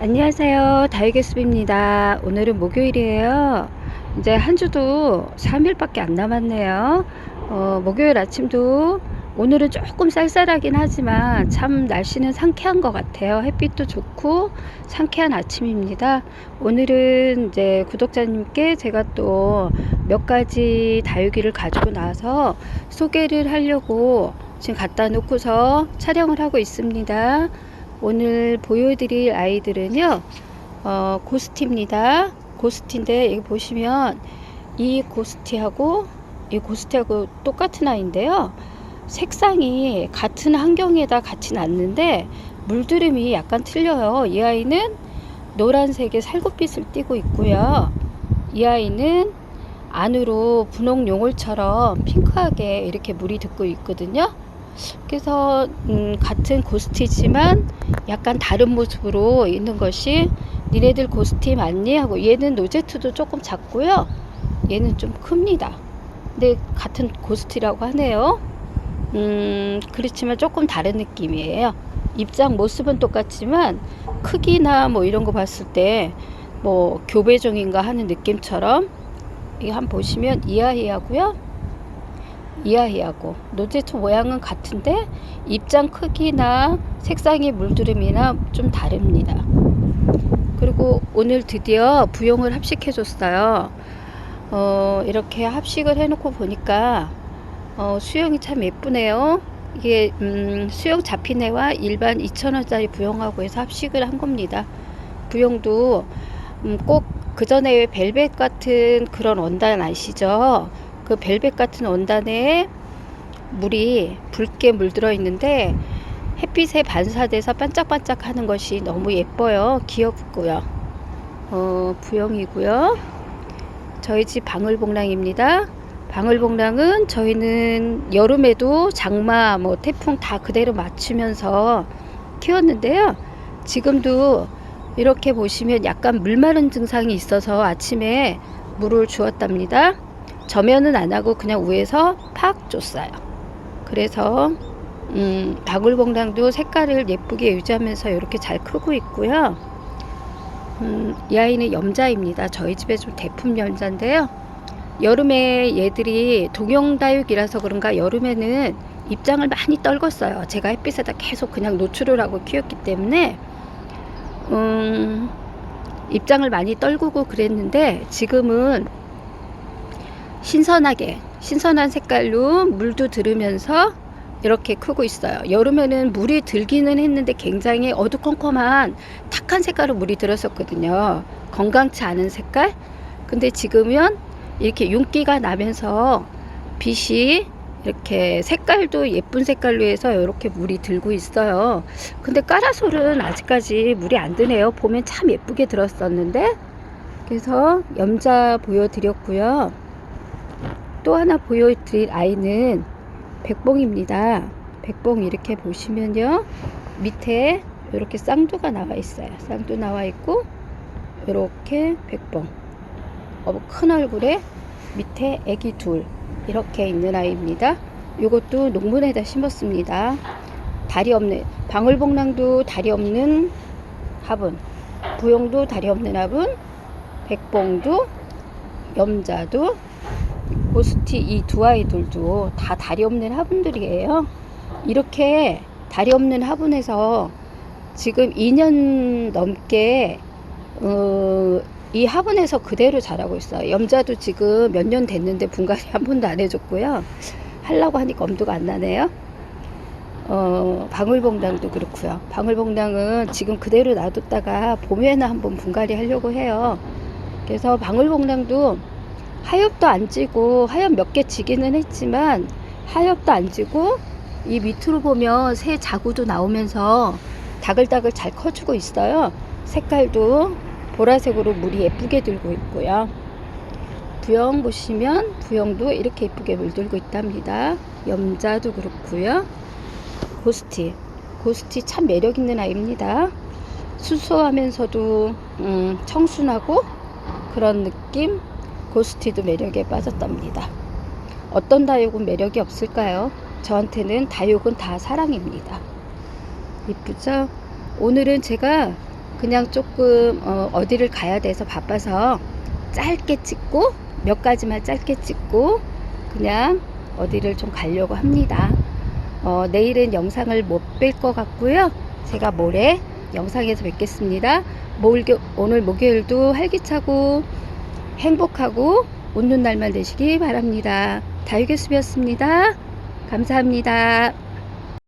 안녕하세요. 다이게스입니다. 오늘은 목요일이에요. 이제 한 주도 3일밖에 안 남았네요. 어, 목요일 아침도 오늘은 조금 쌀쌀하긴 하지만 참 날씨는 상쾌한 것 같아요. 햇빛도 좋고 상쾌한 아침입니다. 오늘은 이제 구독자님께 제가 또 몇 가지 다육이를 가지고 나와서 소개를 하려고 지금 갖다 놓고서 촬영을 하고 있습니다. 오늘 보여드릴 아이들은요, 어, 고스티입니다. 고스티인데, 여기 보시면 이 고스티하고 이 고스티하고 똑같은 아이인데요. 색상이 같은 환경에다 같이 났는데, 물들음이 약간 틀려요. 이 아이는 노란색의 살구빛을 띠고 있고요. 이 아이는 안으로 분홍 용올처럼 핑크하게 이렇게 물이 듣고 있거든요. 그래서 음, 같은 고스티지만 약간 다른 모습으로 있는 것이 니네들 고스티 맞니? 하고 얘는 노제트도 조금 작고요. 얘는 좀 큽니다. 근데 같은 고스티라고 하네요. 음, 그렇지만 조금 다른 느낌이에요. 입장 모습은 똑같지만 크기나 뭐 이런 거 봤을 때 뭐 교배종인가 하는 느낌처럼 이거 한번 보시면 이아이하고요. 이아이하고 노제트 모양은 같은데 입장 크기나 색상의 물두름이나 좀 다릅니다. 그리고 오늘 드디어 부용을 합식해 줬어요. 어, 이렇게 합식을 해놓고 보니까 어, 수영이 참 예쁘네요. 이게 음, 수영 잡히네와 일반 2,000원짜리 부용하고 해서 합식을 한 겁니다. 부용도 음, 꼭 그 전에 왜 벨벳 같은 그런 원단 아시죠? 그 벨벳 같은 원단에 물이 붉게 물들어 있는데 햇빛에 반사돼서 반짝반짝 하는 것이 너무 예뻐요. 귀엽고요. 어, 부영이고요. 저희 집 방울복랑입니다. 방울복랑은 저희는 여름에도 장마, 뭐 태풍 다 그대로 맞추면서 키웠는데요. 지금도 이렇게 보시면 약간 물 마른 증상이 있어서 아침에 물을 주었답니다. 저면은 안 하고 그냥 위에서 팍 줬어요. 그래서 음, 방울봉당도 색깔을 예쁘게 유지하면서 이렇게 잘 크고 있고요. 음, 이 아이는 염자입니다. 저희 집에 좀 대품 염자인데요. 여름에 얘들이 동영다육이라서 그런가 여름에는 입장을 많이 떨궜어요. 제가 햇빛에다 계속 그냥 노출을 하고 키웠기 때문에 음, 입장을 많이 떨구고 그랬는데 지금은 신선하게 신선한 색깔로 물도 들으면서 이렇게 크고 있어요. 여름에는 물이 들기는 했는데 굉장히 어두컴컴한 탁한 색깔로 물이 들었었거든요. 건강치 않은 색깔. 근데 지금은 이렇게 윤기가 나면서 빛이 이렇게 색깔도 예쁜 색깔로 해서 이렇게 물이 들고 있어요. 근데 까라솔은 아직까지 물이 안 드네요. 보면 참 예쁘게 들었었는데. 그래서 염자 보여드렸고요. 또 하나 보여드릴 아이는 백봉입니다. 백봉 이렇게 보시면요. 밑에 이렇게 쌍두가 나와 있어요. 쌍두 나와 있고 이렇게 백봉. 어, 큰 얼굴에 밑에 애기 둘 이렇게 있는 아이입니다. 이것도 농문에다 심었습니다. 다리 없는 방울복랑도 다리 없는 화분, 부용도 다리 없는 화분, 백봉도 염자도 고스티 이 두 아이들도 다 다리 없는 화분들이에요. 이렇게 다리 없는 화분에서 지금 2년 넘게 어, 이 화분에서 그대로 자라고 있어요. 염자도 지금 몇 년 됐는데 분갈이 한 번도 안 해줬고요. 하려고 하니까 엄두가 안 나네요. 어, 방울봉당도 그렇고요. 방울봉당은 지금 그대로 놔뒀다가 봄에는 한번 분갈이 하려고 해요. 그래서 방울봉당도 하엽도 안 지고 하엽 몇 개 지기는 했지만 하엽도 안 지고 이 밑으로 보면 새 자구도 나오면서 다글다글 잘 커주고 있어요. 색깔도 보라색으로 물이 예쁘게 들고 있고요. 부영 보시면 부영도 이렇게 예쁘게 물들고 있답니다. 염자도 그렇고요. 고스티 고스티 참 매력 있는 아이입니다. 수수하면서도 음, 청순하고 그런 느낌 고스티도 매력에 빠졌답니다. 어떤 다육은 매력이 없을까요? 저한테는 다육은 다 사랑입니다. 이쁘죠? 오늘은 제가 그냥 조금 어, 어디를 가야 돼서 바빠서 짧게 찍고 몇 가지만 짧게 찍고 그냥 어디를 좀 가려고 합니다. 어, 내일은 영상을 못뵐것 같고요. 제가 모레 영상에서 뵙겠습니다. 오늘 목요일도 활기차고 행복하고 웃는 날만 되시기 바랍니다. 다육의 숲이었습니다. 감사합니다.